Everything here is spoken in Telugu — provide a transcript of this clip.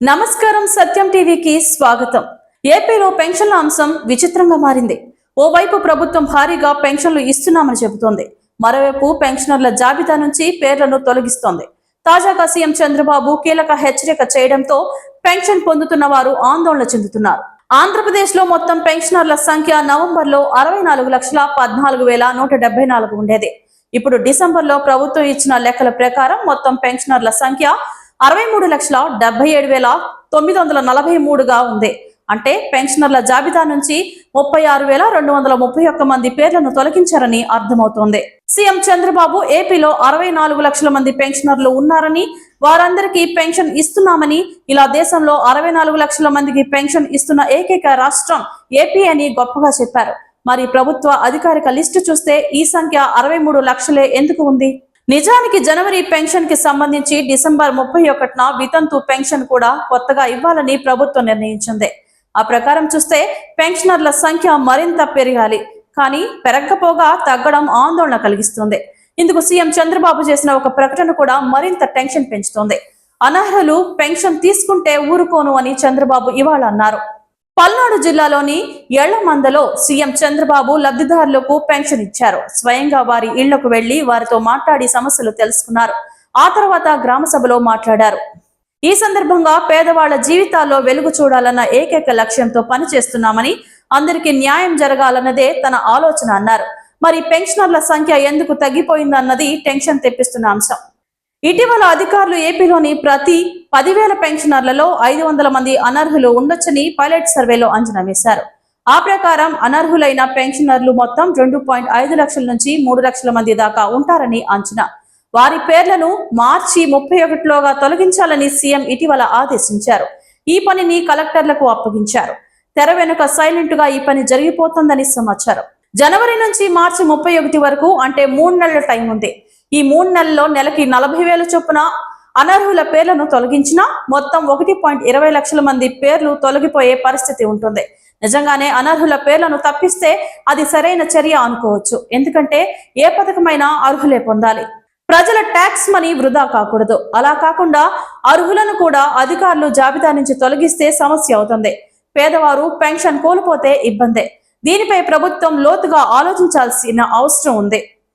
నమస్కారం సత్యం టీవీకి స్వాగతం. ఏపీలో పెన్షన్ల అంశం విచిత్రంగా మారింది. ఓవైపు ప్రభుత్వం భారీగా పెన్షన్లు ఇస్తున్నామని చెబుతోంది. మరోవైపు పెన్షనర్ల జాబితా నుంచి పేర్లను తొలగిస్తోంది. తాజాగా సీఎం చంద్రబాబు కీలక హెచ్చరిక చేయడంతో పెన్షన్ పొందుతున్న వారు ఆందోళన చెందుతున్నారు. ఆంధ్రప్రదేశ్లో మొత్తం పెన్షనర్ల సంఖ్య నవంబర్లో అరవై నాలుగు లక్షల పద్నాలుగు వేల నూట డెబ్బై నాలుగు ఉండేది. ఇప్పుడు డిసెంబర్లో ప్రభుత్వం ఇచ్చిన లెక్కల ప్రకారం మొత్తం పెన్షనర్ల సంఖ్య అరవై మూడు లక్షల డెబ్బై ఏడు వేల తొమ్మిది వందల నలభై మూడుగా ఉంది. అంటే పెన్షనర్ల జాబితా నుంచి ముప్పై ఆరు వేల రెండు వందల ముప్పై ఒక్క మంది పేర్లను తొలగించారని అర్థమవుతోంది. సీఎం చంద్రబాబు ఏపీలో అరవై నాలుగు లక్షల మంది పెన్షనర్లు ఉన్నారని వారందరికీ పెన్షన్ ఇస్తున్నామని ఇలా దేశంలో అరవై నాలుగు లక్షల మందికి పెన్షన్ ఇస్తున్న ఏకైక రాష్ట్రం ఏపీ అని గొప్పగా చెప్పారు. మరి ప్రభుత్వ అధికారిక లిస్టు చూస్తే ఈ సంఖ్య అరవై మూడు లక్షలే ఎందుకు ఉంది? నిజానికి జనవరి పెన్షన్కి సంబంధించి డిసెంబర్ ముప్పై ఒకటిన వితంతు పెన్షన్ కూడా కొత్తగా ఇవ్వాలని ప్రభుత్వం నిర్ణయించింది. ఆ ప్రకారం చూస్తే పెన్షనర్ల సంఖ్య మరింత పెరగాలి. కానీ పెరగకపోగా తగ్గడం ఆందోళన కలిగిస్తుంది. ఇందుకు సీఎం చంద్రబాబు చేసిన ఒక ప్రకటన కూడా మరింత టెన్షన్ పెంచుతోంది. అనర్హులు పెన్షన్ తీసుకుంటే ఊరుకోను అని చంద్రబాబు ఇవాళ అన్నారు. పల్నాడు జిల్లాలోని మందలో సీఎం చంద్రబాబు లబ్ధిదారులకు పెన్షన్ ఇచ్చారు. స్వయంగా వారి ఇళ్ళకు వెళ్ళి వారితో మాట్లాడి సమస్యలు తెలుసుకున్నారు. ఆ తర్వాత గ్రామ సభలో మాట్లాడారు. ఈ సందర్భంగా పేదవాళ్ళ జీవితాల్లో వెలుగు చూడాలన్న ఏకైక లక్ష్యంతో పనిచేస్తున్నామని అందరికీ న్యాయం జరగాలన్నదే తన ఆలోచన అన్నారు. మరి పెన్షనర్ల సంఖ్య ఎందుకు తగ్గిపోయిందన్నది టెన్షన్ తెప్పిస్తున్న అంశం. ఇటీవల అధికారులు ఏపీలోని ప్రతి పదివేల పెన్షనర్లలో ఐదు వందల మంది అనర్హులు ఉండొచ్చని పైలట్ సర్వేలో అంచనా వేశారు. ఆ ప్రకారం అనర్హులైన పెన్షనర్లు మొత్తం రెండు పాయింట్ ఐదు లక్షల నుంచి మూడు లక్షల మంది దాకా ఉంటారని అంచనా. వారి పేర్లను మార్చి ముప్పై ఒకటిలోగా తొలగించాలని సీఎం ఇటీవల ఆదేశించారు. ఈ పనిని కలెక్టర్లకు అప్పగించారు. తెర వెనుక సైలెంట్గా ఈ పని జరిగిపోతుందని సమాచారం. జనవరి నుంచి మార్చి ముప్పై ఒకటి వరకు అంటే మూడు నెలల టైం ఉంది. ఈ మూడు నెలల్లో నెలకి నలభై వేల చొప్పున అనర్హుల పేర్లను తొలగించినా మొత్తం ఒకటి పాయింట్ ఇరవై లక్షల మంది పేర్లు తొలగిపోయే పరిస్థితి ఉంటుంది. నిజంగానే అనర్హుల పేర్లను తప్పిస్తే అది సరైన చర్య అనుకోవచ్చు. ఎందుకంటే ఏ పథకమైనా అర్హులే పొందాలి. ప్రజల ట్యాక్స్ మనీ వృధా కాకూడదు. అలా కాకుండా అర్హులను కూడా అధికారులు జాబితా నుంచి తొలగిస్తే సమస్య అవుతుంది. పేదవారు పెన్షన్ కోల్పోతే ఇబ్బందే. దీనిపై ప్రభుత్వం లోతుగా ఆలోచించాల్సిన అవసరం ఉంది.